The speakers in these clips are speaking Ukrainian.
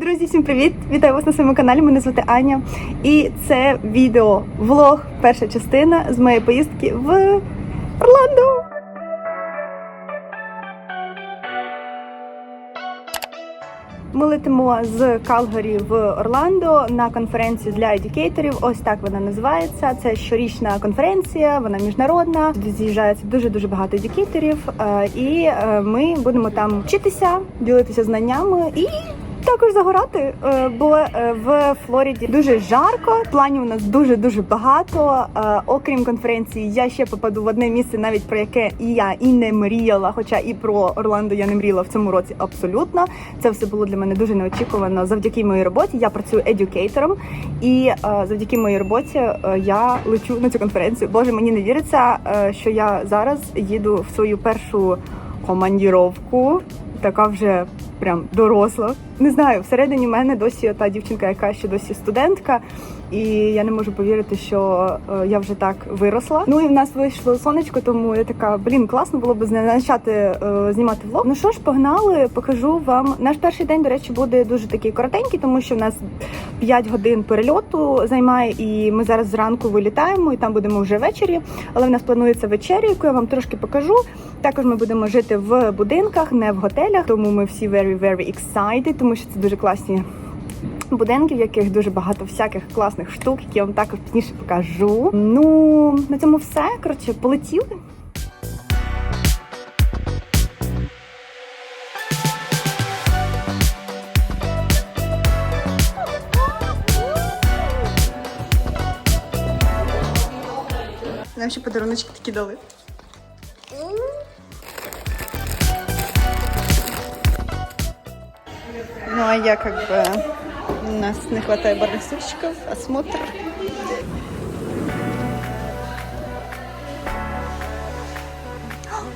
Друзі, всім привіт! Вітаю вас на своєму каналі. Мене звати Аня. І це відео влог, перша частина з моєї поїздки в Орландо. Ми летимо з Калгарі в Орландо на конференцію для едюкейторів. Ось так вона називається. Це щорічна конференція, вона міжнародна. Туди з'їжджається дуже дуже багато едюкейторів. Е, І е, ми будемо там вчитися, ділитися знаннями і. Також загорати, е, бо е, в Флориді дуже жарко. Планів у нас дуже дуже багато. Е, Окрім конференції, я ще попаду в одне місце, навіть про яке і я і не мріяла. Хоча і про Орландо я не мріяла в цьому році. Абсолютно, це все було для мене дуже неочікувано. Завдяки моїй роботі я працюю едюкейтором, і завдяки моїй роботі я лечу на цю конференцію. Боже, мені не віриться, що я зараз їду в свою першу командіровку. Така вже прям доросла. Не знаю, всередині мене досі та дівчинка, яка ще досі студентка, і я не можу повірити, що е, я вже так виросла. Ну і в нас вийшло сонечко, тому я така, блін, класно було б почати е, знімати влог. Ну що ж, погнали, покажу вам. Наш перший день, до речі, буде дуже такий коротенький, тому що в нас 5 годин перельоту займає, і ми зараз зранку вилітаємо, і там будемо вже ввечері. Але в нас планується вечеря, яку я вам трошки покажу. Також ми будемо жити в будинках, не в готелях, тому ми всі very, very excited, тому що це дуже класні будинки, в яких дуже багато всяких класних штук, які я вам також пізніше покажу. Ну на цьому все. Коротше, полетіли. Нам ще подаруночки такі дали. Ну а я как бы... У нас не хватает барных стульчиков, осмотр.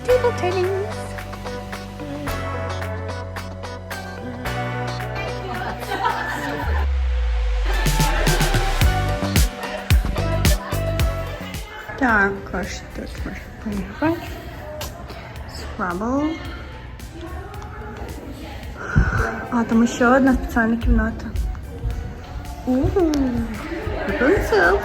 Table tennis. Також тут можна поїхати. Scrabble. А, там ще одна спеціальна кімната. Ууу, Rapunzel.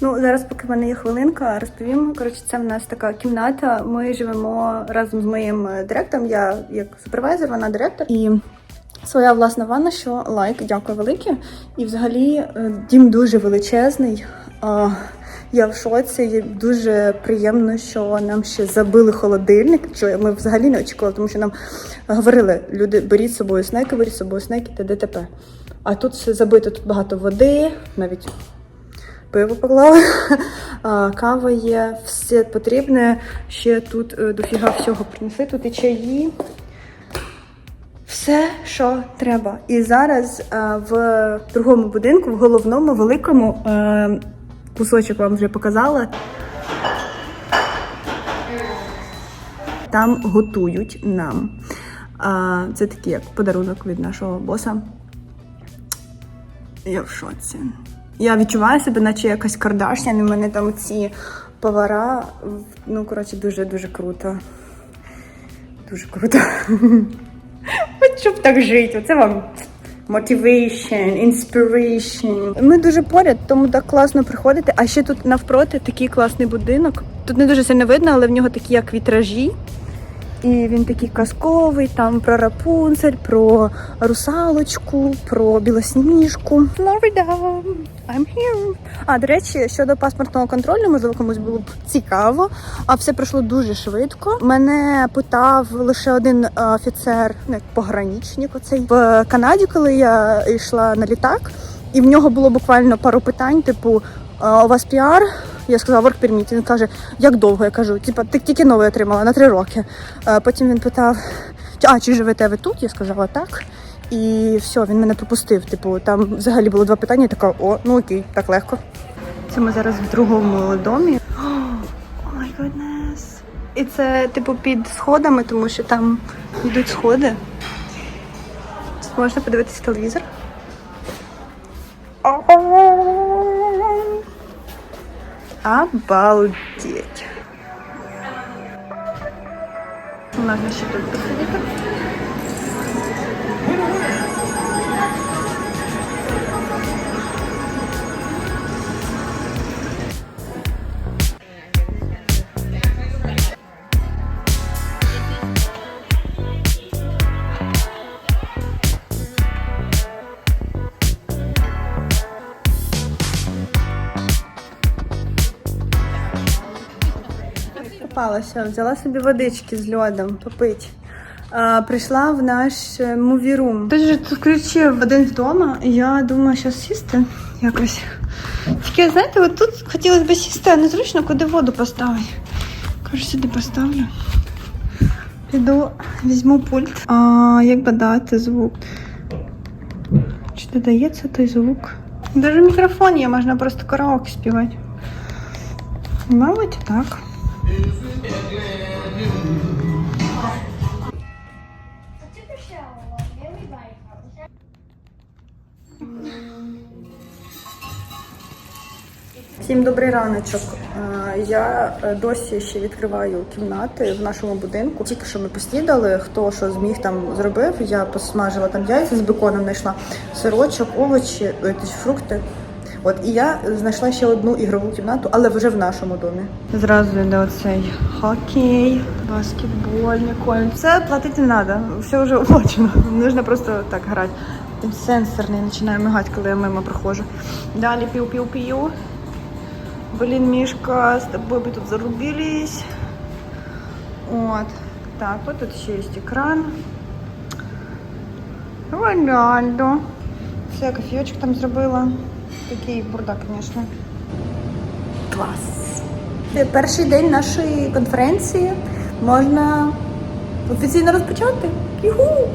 Ну, зараз, поки в мене є хвилинка, розповім. Коротше, це в нас така кімната. Ми живемо разом з моїм е, директором. Я як супервайзер, вона директор. І своя власна ванна, що лайк, дякую велике. І взагалі е, дім дуже величезний. Я в шоці, і дуже приємно, що нам ще забили холодильник, що ми взагалі не очікували, тому що нам говорили, люди, беріть з собою снеки, беріть з собою снеки та ДТП. А тут все забито, тут багато води, навіть пиво поклали, кава є, все потрібне. Ще тут е, дофіга всього принесли, тут і чаї. Все, що треба. І зараз е, в другому будинку, в головному, великому, е, кусочок вам вже показала. Там готують нам. Це такий як подарунок від нашого боса. Я в шоці. Я відчуваю себе, наче якась Кардашнян, і в мене там ці повара. Ну, коротше, дуже-дуже круто. Дуже круто. От щоб так жити, оце вам motivation, inspiration. Ми дуже поряд, тому так класно приходити. А ще тут навпроти такий класний будинок. Тут не дуже сильно видно, але в нього такі як вітражі. І він такий казковий, там про Рапунцель, про русалочку, про білосніжку. Флорида, I'm here. А, до речі, щодо паспортного контролю, можливо, комусь було б цікаво, а все пройшло дуже швидко. Мене питав лише один е, офіцер, ну, як пограничник оцей в Канаді, коли я йшла на літак, і в нього було буквально пару питань, типу. У вас піар? Я сказала work permit. Він каже, як довго? Я кажу, типа, ти тільки новий отримала на три роки. Потім він питав, а чи живете ви тут? Я сказала так. І все, він мене пропустив. Типу, там взагалі було два питання. Я така, о, ну окей, так легко. Це ми зараз в другому домі. О май goodness. І це, типу, під сходами, тому що там йдуть сходи. Можна подивитися телевізор. Обалдеть. Можна ще тут посидіти. Попалася, взяла собі водички з льодом попити. А, прийшла в наш муві-рум. Же тут включив один вдома, і я думаю, що сісти якось. Тільки, знаєте, от тут хотілося б сісти, а незручно, куди воду поставити. Кажу, сюди поставлю. Піду, візьму пульт. А як би дати звук? Чи додається той звук? Даже мікрофон є, можна просто караоке співати. Мабуть, так. Всім добрий раночок. Я е, досі ще відкриваю кімнати в нашому будинку. Тільки що ми поснідали, хто що зміг там зробив. Я посмажила там яйця з беконом, знайшла сирочок, овочі, е, фрукти. От і я знайшла ще одну ігрову кімнату, але вже в нашому домі. Зразу йде оцей хокей, баскетбол, Ніколь. Це платити не треба, все вже оплачено. Нужно просто так грати. Сенсорний починає мигати, коли я мимо проходжу. Далі пів-пів-пів. Блин, Мишка, с тобой бы тут зарубились. Вот. Так, вот тут еще есть экран. Рональдо. Все, кофеечек там зробила. Такий бурдак, конечно. Клас. Перший день нашої конференції. Можна офіційно розпочати. Юху!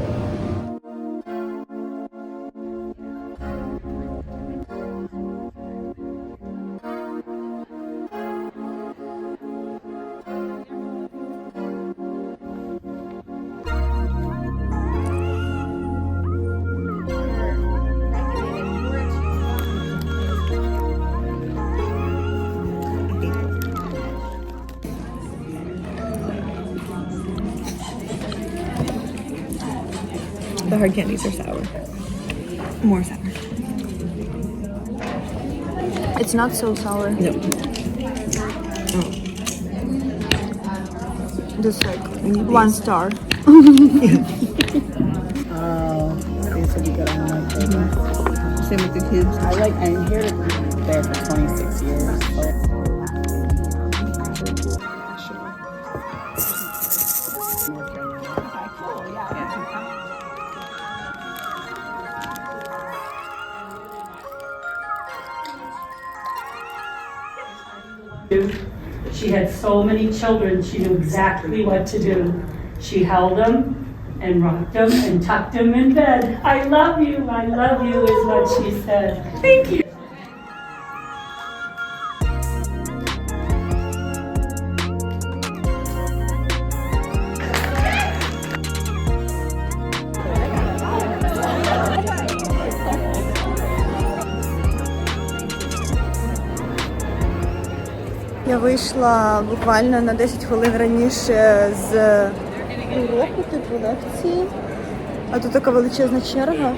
Hard candies are sour. More sour. It's not so sour. No. Oh. Just like one star. Oh, these would be good on my table. Same with the kids. I like, I'm here to be there for 26 years. but- She had so many children, she knew exactly what to do. She held them and rocked them and tucked them in bed. I love you, I love you is what she said. Thank you. Вийшла буквально на 10 хвилин раніше з уроку, типу лекції. А тут така величезна черга.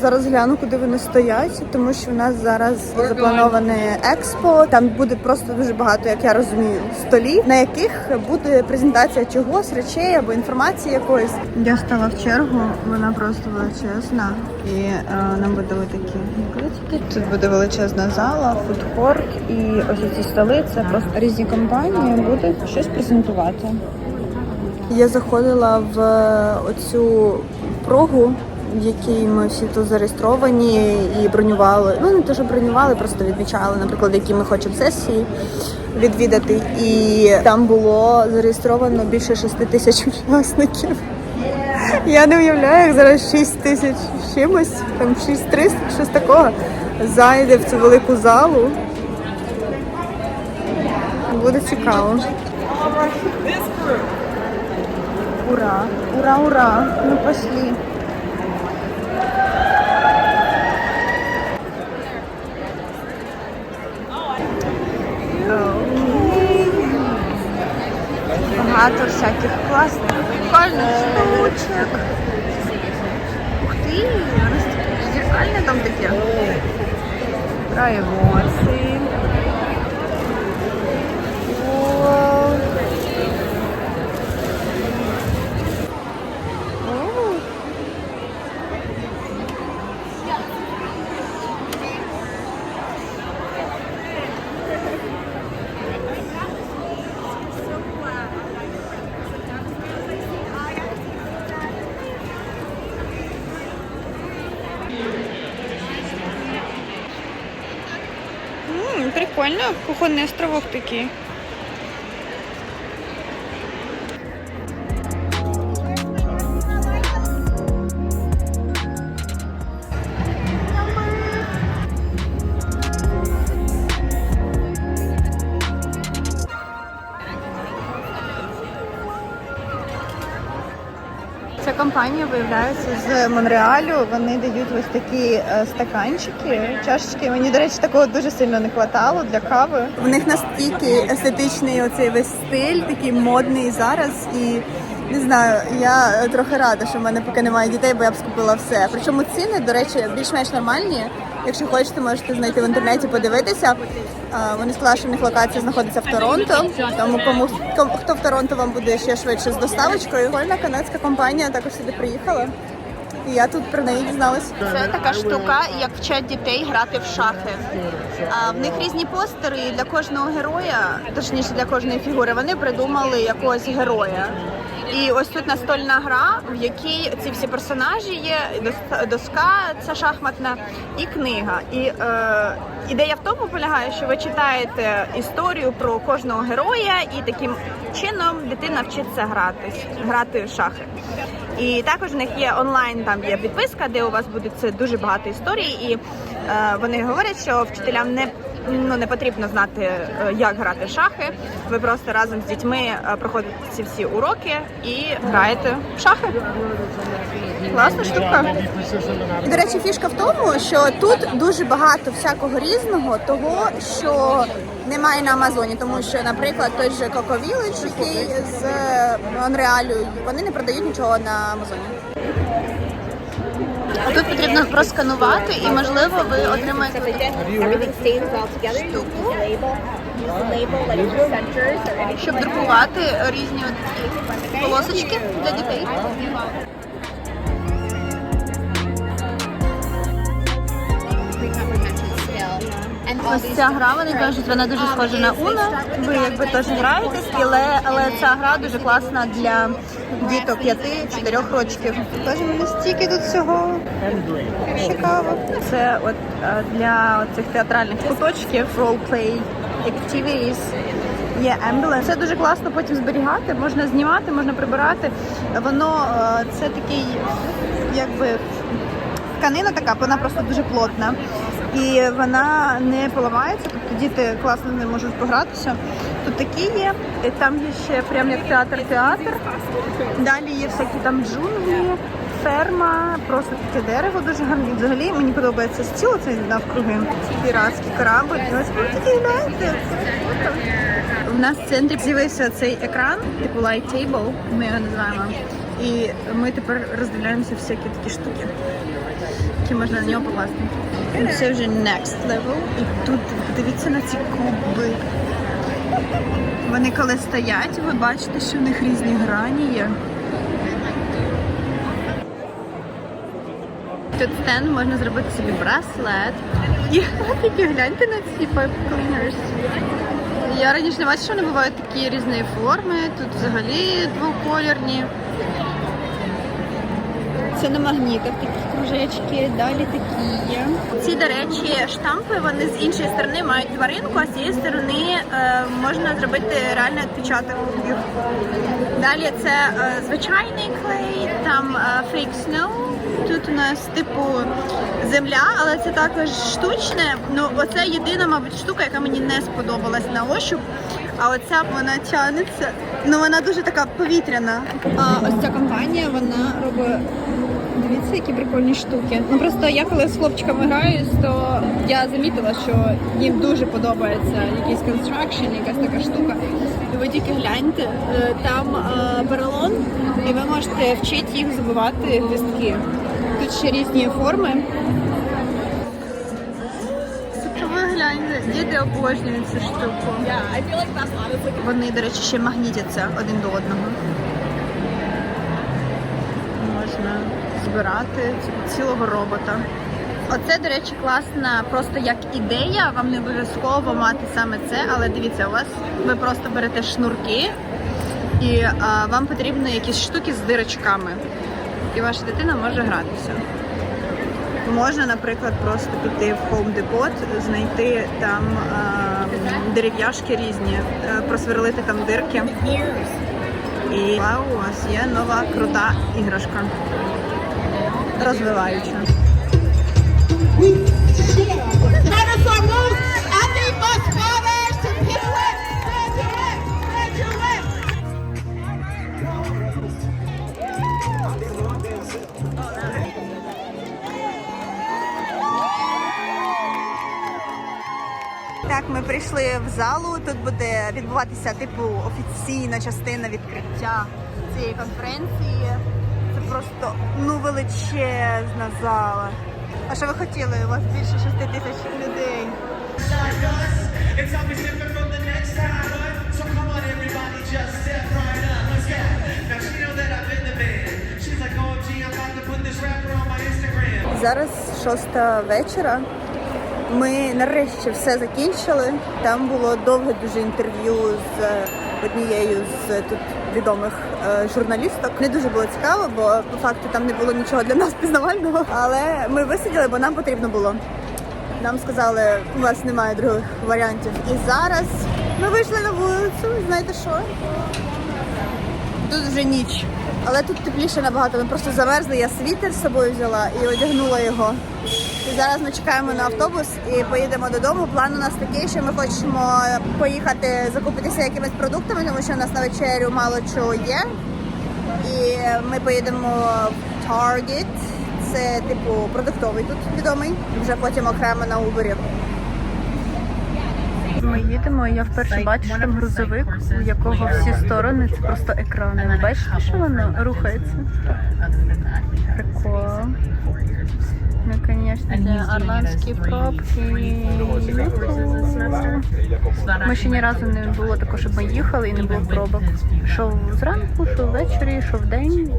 Зараз гляну, куди вони стоять, тому що в нас зараз заплановане експо. Там буде просто дуже багато, як я розумію, столів, на яких буде презентація чогось, речей або інформації якоїсь. Я стала в чергу, вона просто величезна, і е, нам буде такі наклеїчки. Тут буде величезна зала, фудкорт, і ось ці столи це просто різні компанії будуть щось презентувати. Я заходила в оцю прогу, в якій ми всі тут зареєстровані і бронювали. Ну не що бронювали, просто відмічали, наприклад, які ми хочемо сесії відвідати. І там було зареєстровано більше 6 тисяч учасників. Я не уявляю, як зараз 6 тисяч чимось, там 6300, щось такого, зайде в цю велику залу. Буде цікаво. Ура! Ура, ура! Ну пошли. Багато всяких класних прикольних штучок. Ух ти, воно таке зеркальне там таке. Про емоції. Прикольно, кухонний островок такий. Виявляється з Монреалю. Вони дають ось такі е, стаканчики, чашечки. Мені, до речі, такого дуже сильно не хватало для кави. В них настільки естетичний оцей весь стиль, такий модний зараз. І не знаю, я трохи рада, що в мене поки немає дітей, бо я б скупила все. Причому ціни, до речі, більш-менш нормальні. Якщо хочете, можете знайти в інтернеті, подивитися. Вони сказали, що в них локація знаходиться в Торонто. Тому кому хто в Торонто вам буде ще швидше з доставочкою. Вольна канадська компанія також сюди приїхала. І я тут про неї дізналась. Це така штука, як вчать дітей грати в шахи. А в них різні постери і для кожного героя, точніше для кожної фігури, вони придумали якогось героя. І ось тут настольна гра, в якій ці всі персонажі є, доска ця шахматна і книга. І е, ідея в тому полягає, що ви читаєте історію про кожного героя, і таким чином дитина вчиться грати, грати в шахи. І також в них є онлайн, там є підписка, де у вас буде це дуже багато історій, і е, вони говорять, що вчителям не ну не потрібно знати, е, як грати в шахи. Ви просто разом з дітьми е, проходите ці всі уроки і граєте в шахи. Класна штука. І, до речі, фішка в тому, що тут дуже багато всякого різного, того, що немає на Амазоні. Тому що, наприклад, той же Coco Village, який з Монреалю, вони не продають нічого на Амазоні. Тут потрібно просканувати і, можливо, ви отримаєте Штуку. щоб друкувати різні полосочки для дітей. Ось ця гра, вони кажуть, вона дуже схожа на Uno. Ви якби теж граєтесь, але, але ця гра дуже класна для діток 5-4 років. Теж мене стільки тут всього цікаво. Це от е, для цих театральних куточків roleplay activities. Є емблем. Це дуже класно потім зберігати, можна знімати, можна прибирати. Воно е, це такий, якби тканина така, вона просто дуже плотна. І вона не поламається, тобто діти класно не можуть погратися. Тут такі є, там є ще прям як театр-театр. Далі є всякі там джунглі, ферма, просто таке дерево дуже гарне. Взагалі мені подобається стіл цей навкруги. Піратський корабль. І ось такі гляньте. У нас в центрі з'явився цей екран, типу light table, ми його називаємо. І ми тепер роздивляємося всякі такі штуки які можна на нього покласти. Це вже next level. І тут дивіться на ці куби. Вони коли стоять, ви бачите, що в них різні грані є. Тут стенд можна зробити собі браслет. І тільки гляньте на ці pipe cleaners. Я раніше не бачила, що вони бувають такі різної форми. Тут взагалі двокольорні. Це на магнітах такі кружечки, далі такі є. Ці, до речі, штампи вони з іншої сторони мають тваринку, а з цієї сторони е, можна зробити реальний відпечаток. Далі це е, звичайний клей, там е, fake snow. Тут у нас типу земля, але це також штучне. Ну, оце єдина, мабуть, штука, яка мені не сподобалась на ощуп. А оця вона тягнеться. Ну вона дуже така повітряна. А ось ця компанія вона робить Дивіться, які прикольні штуки. Ну просто я коли з хлопчиками граюсь, то я замітила, що їм дуже подобається якийсь construction, якась така штука. І ви тільки гляньте, е, там е, поролон, і ви можете вчити їх забивати гвіздки. Тут ще різні форми. Тобто діти обожнюють цю штуку. Вони, до речі, ще магнітяться один до одного. Можна збирати цілого робота. Оце, до речі, класна просто як ідея. Вам не обов'язково мати саме це, але дивіться, у вас ви просто берете шнурки і а, вам потрібні якісь штуки з дирочками. І ваша дитина може гратися. Можна, наприклад, просто піти в Home Depot, знайти там а, дерев'яшки різні, е, просверлити там дирки. І вау, у вас є нова крута іграшка. Розвиваюча. Так, ми прийшли в залу. Тут буде відбуватися типу офіційна частина відкриття цієї конференції. Просто ну величезна зала. А що ви хотіли? У вас більше 6 тисяч людей. Oh. Зараз шоста вечора. Ми нарешті все закінчили. Там було довге дуже інтерв'ю з е, однією з тут відомих е, журналісток. Не дуже було цікаво, бо по факту там не було нічого для нас пізнавального. Але ми висиділи, бо нам потрібно було. Нам сказали, у вас немає других варіантів. І зараз ми вийшли на вулицю. Знаєте що? Тут вже ніч. Але тут тепліше набагато. Ми просто замерзли. Я світер з собою взяла і одягнула його. І зараз ми чекаємо на автобус і поїдемо додому. План у нас такий, що ми хочемо поїхати закупитися якимись продуктами, тому що у нас на вечерю мало чого є. І ми поїдемо в Target. Це типу продуктовий тут відомий. Вже потім окремо на Uber. Ми їдемо, і я вперше бачу що там грузовик, у якого всі сторони це просто екрани. Ви бачите, що воно рухається? Прикол. Ну, звісно, це орландські пробки. Ми ще ні разу не було такого, щоб ми їхали і не було пробок. Що зранку, що ввечері, що вдень.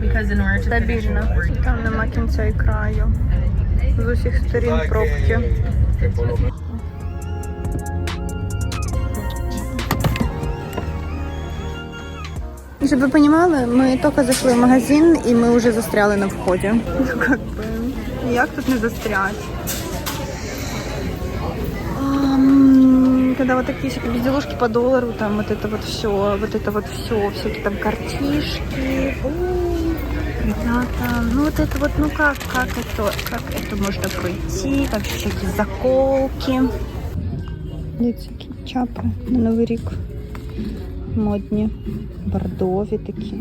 Взагалі стабільно. Там нема кінця і краю. З усіх сторін пробки. Щоб ви розуміли, ми тільки зайшли в магазин і ми вже застряли на вході. Ну, как би, як тут не застрять? Ам, Когда вот такие всякие безделушки по доллару, там вот это вот все, вот это вот все, всякие там картишки. Ой, Ребята, ну вот это вот, ну как, как это, как это можно пройти, там ще всякие заколки. Дивіться, які чапи на Новий рік. Модні, бордові такі.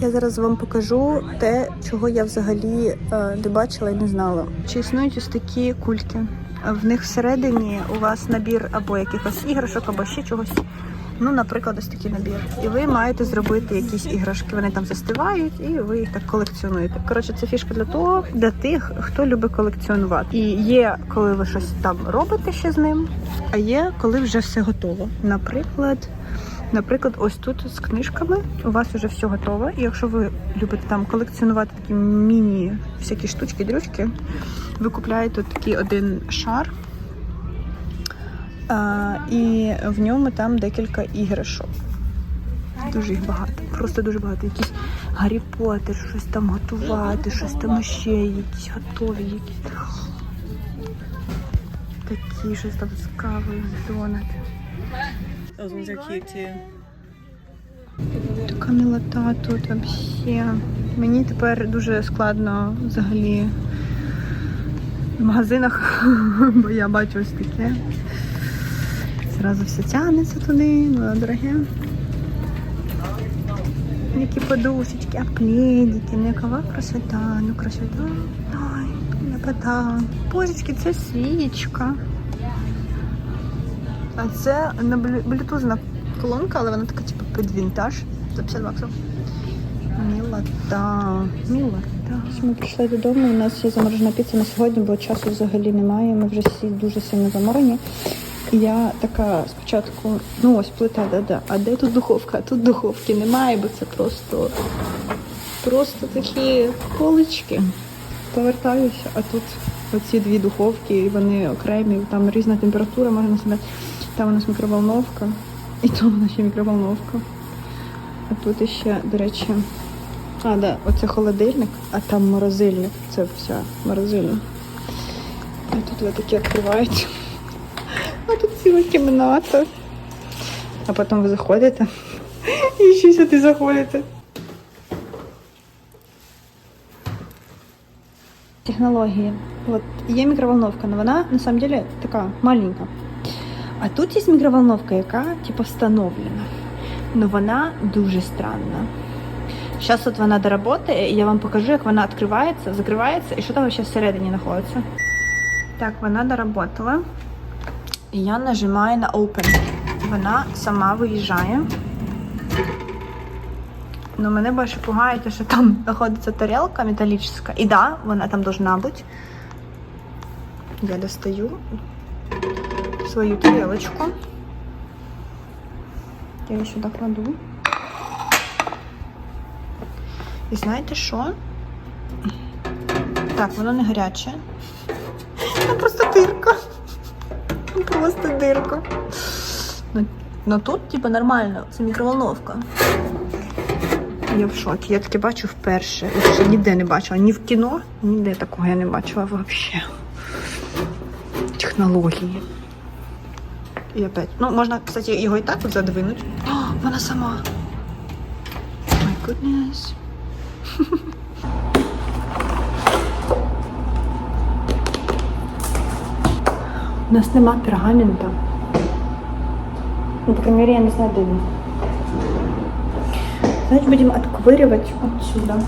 Я зараз вам покажу те, чого я взагалі е, не бачила і не знала. Чи існують ось такі кульки? В них всередині у вас набір або якихось іграшок, або ще чогось. Ну, наприклад, ось такий набір. І ви маєте зробити якісь іграшки. Вони там застивають, і ви їх так колекціонуєте. Коротше, це фішка для того, для тих, хто любить колекціонувати. І є, коли ви щось там робите ще з ним, а є, коли вже все готово. Наприклад. Наприклад, ось тут з книжками у вас вже все готово. І якщо ви любите там колекціонувати такі міні всякі штучки, дрючки, ви купляєте такий один шар, і в ньому там декілька іграшок. Дуже їх багато, просто дуже багато. Якісь Гаррі Поттер, щось там готувати, щось там ще, якісь готові, якісь такі, щось там з кавою, донат. Така милота тут вообще. Мені тепер дуже складно взагалі в магазинах, бо я бачу ось таке. Зразу все тягнеться туди, ну, дороге. Які подушечки, а пледики, ну якова красота, ну красота. Ой, ляпота. Божечки, це свічка. А це на блютузна колонка, але вона така типу під вінтаж. За 50 баксів. Мілота. Мілота. Ми прийшли додому, у нас є заморожена піца на сьогодні, бо часу взагалі немає. Ми вже всі дуже сильно заморені. Я така спочатку, ну ось плита, да-да. А де тут духовка? А тут духовки немає, бо це просто, просто такі полички. Повертаюся, а тут оці дві духовки, і вони окремі, там різна температура можна себе. Там у нас мікроволновка, і там у нас ще мікроволновка. А тут іще, до речі, а, да, оце холодильник, а там морозильник. Це вся морозильня. І тут такі відкриваєте. А тут ціла кімната. А потім ви заходите і ще сюди заходите. Технології. От є мікроволновка, але вона на самом деле така маленька. А тут є мікроволновка, яка типу встановлена. Ну вона дуже странна. Зараз от вона доработає, і я вам покажу, як вона відкривається, закривається і що там ще всередині знаходиться. Так, вона доработала. І я нажимаю на Open. Вона сама виїжджає. Ну, мене більше пугає, те, що там знаходиться тарелка металічна. І да, вона там должна бути. Я достаю свою тарелочку. Я її сюди кладу. І знаєте що? Так, воно не гаряче. Ну просто дирка. Ну, Просто дирка. Ну, ну тут, типу, нормально, це мікроволновка. Я в шокі. Я таке бачу вперше. Я ще ніде не бачила. Ні в кіно, ніде такого я не бачила взагалі. Технології. І опять. Ну, можна, кстати, його і так от задвинути. О, вона сама. My goodness. У нас нема пергамента. Ну, крайней мере, я не знаю, где он. Значит, будем отковыривать отсюда.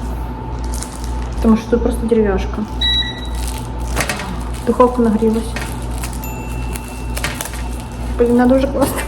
Потому что тут просто деревяшка. Духовка нагрелась. Блин, надо уже класть.